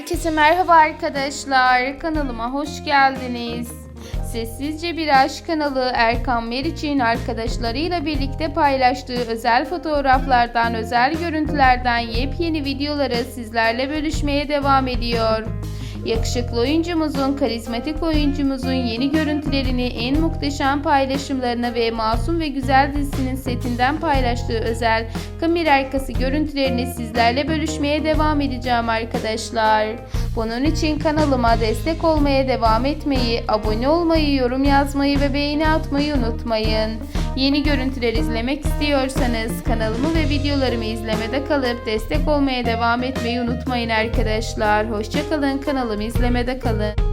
Herkese merhaba arkadaşlar. Kanalıma hoş geldiniz. Sessizce Bir Aşk kanalı Erkan Meriç'in arkadaşlarıyla birlikte paylaştığı özel fotoğraflardan, özel görüntülerden yepyeni videoları sizlerle bölüşmeye devam ediyor. Yakışıklı oyuncumuzun, karizmatik oyuncumuzun yeni görüntülerini, en muhteşem paylaşımlarını ve Masum ve Güzel dizisinin setinden paylaştığı özel kamera arkası görüntülerini sizlerle bölüşmeye devam edeceğim arkadaşlar. Bunun için kanalıma destek olmaya devam etmeyi, abone olmayı, yorum yazmayı ve beğeni atmayı unutmayın. Yeni görüntüler izlemek istiyorsanız kanalımı ve videolarımı izlemede kalıp destek olmaya devam etmeyi unutmayın arkadaşlar. Hoşçakalın kanalımı izlemede kalın.